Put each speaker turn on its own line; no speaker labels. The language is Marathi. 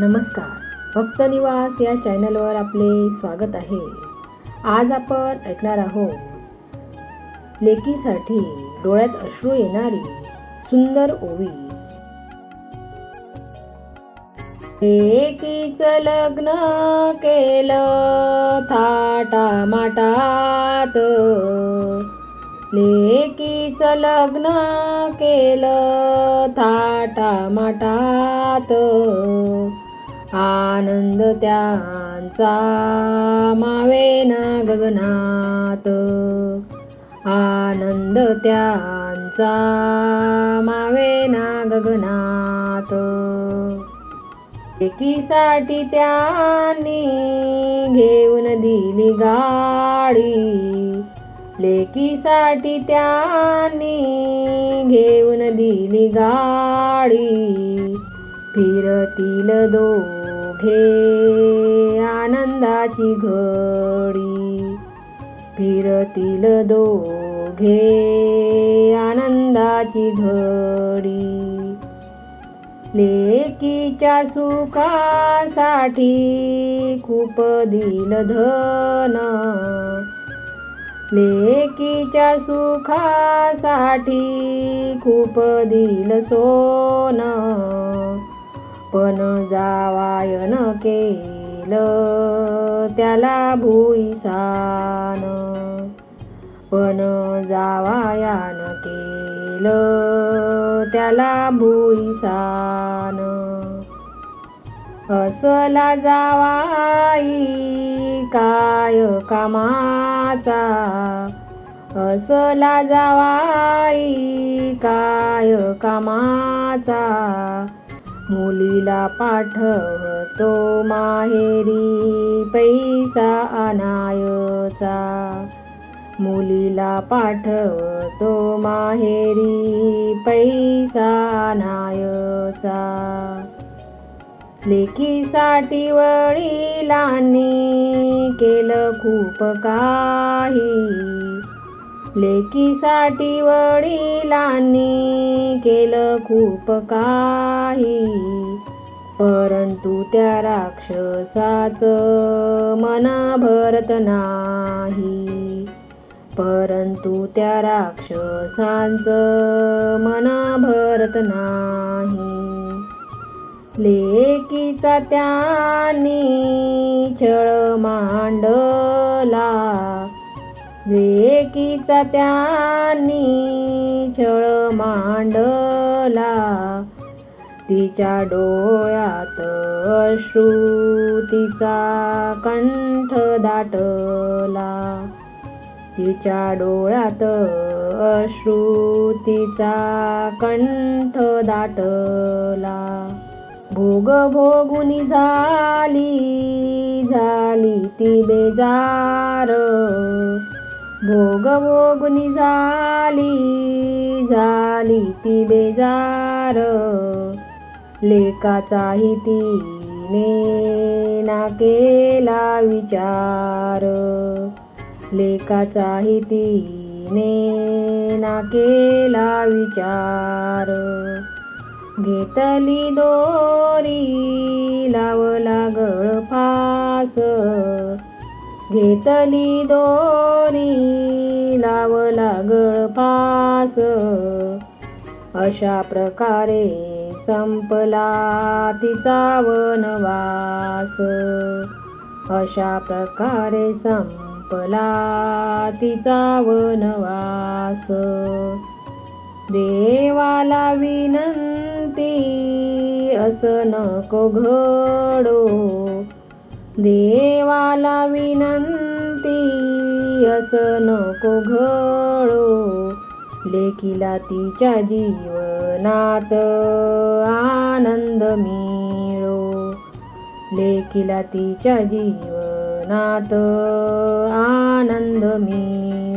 नमस्कार. भक्त निवास या चॅनलवर आपले स्वागत आहे. आज आपण ऐकणार आहोत लेकीसाठी डोळ्यात अश्रू येणारी सुंदर ओवी. लेकीचं लग्न केलं थाटा माटात लेकीचं लग्न केलं थाटा माटात आनंद त्यांचा मावेना गगनात. आनंद त्यांचा मावेना गगनात. एकीसाठी त्यांनी घेऊन दिली गाडी. लेकीसाठी त्यांनी घेऊन दिली गाडी. फिरतील दोघे आनंदाची घडी. फिरतील दोघे आनंदाची घडी. लेकीच्या सुखासाठी खूप दिल धन. लेकीच्या सुखासाठी खूप दिल सोन. पण जावायन केलं त्याला भुईसान. पण जावायान केलं त्याला भुईसान. असला जावाई काय कामाचा? असला जावाई काय कामाचा? मुलीला पाठवतो माहेरी पैसा आणायचा मुलीला पाठवतो माहेरी पैसा आणायचा लेकीसाठी वडिलांनी केलं खूप काही. लेकीसाठी वडिलांनी केलं खूप काही. परंतु त्या राक्षसाचं मन भरत नाही. परंतु त्या राक्षसांचं मन भरत नाही. लेकीचा त्यांनी छळ मांडला. लेकीचा त्यांनी छळ मांडला. तिच्या डोळ्यात श्रुतीचा कंठ दाटला. तिच्या डोळ्यात श्रुतीचा कंठ दाटला. भोग भोगुनी झाली झाली ती बेजार. भोग भोगुनी झाली झाली ती बेजार. लेकाचाही तिने ना केला विचार लेकाचाही तिने ना केला विचार घेतली दोरी लावला गळफास घेतली दोरी लावला गळफास. अशा प्रकारे संपला तिचा वनवास. अशा प्रकारे संपला तिचा वनवास. देवाला विनंती असं नको घडो. देवाला विनंती असं नको घडो. लेकीला तिच्या जीवनात आनंद मिळो. लेकीला तिच्या जीवनात आनंद मिळो.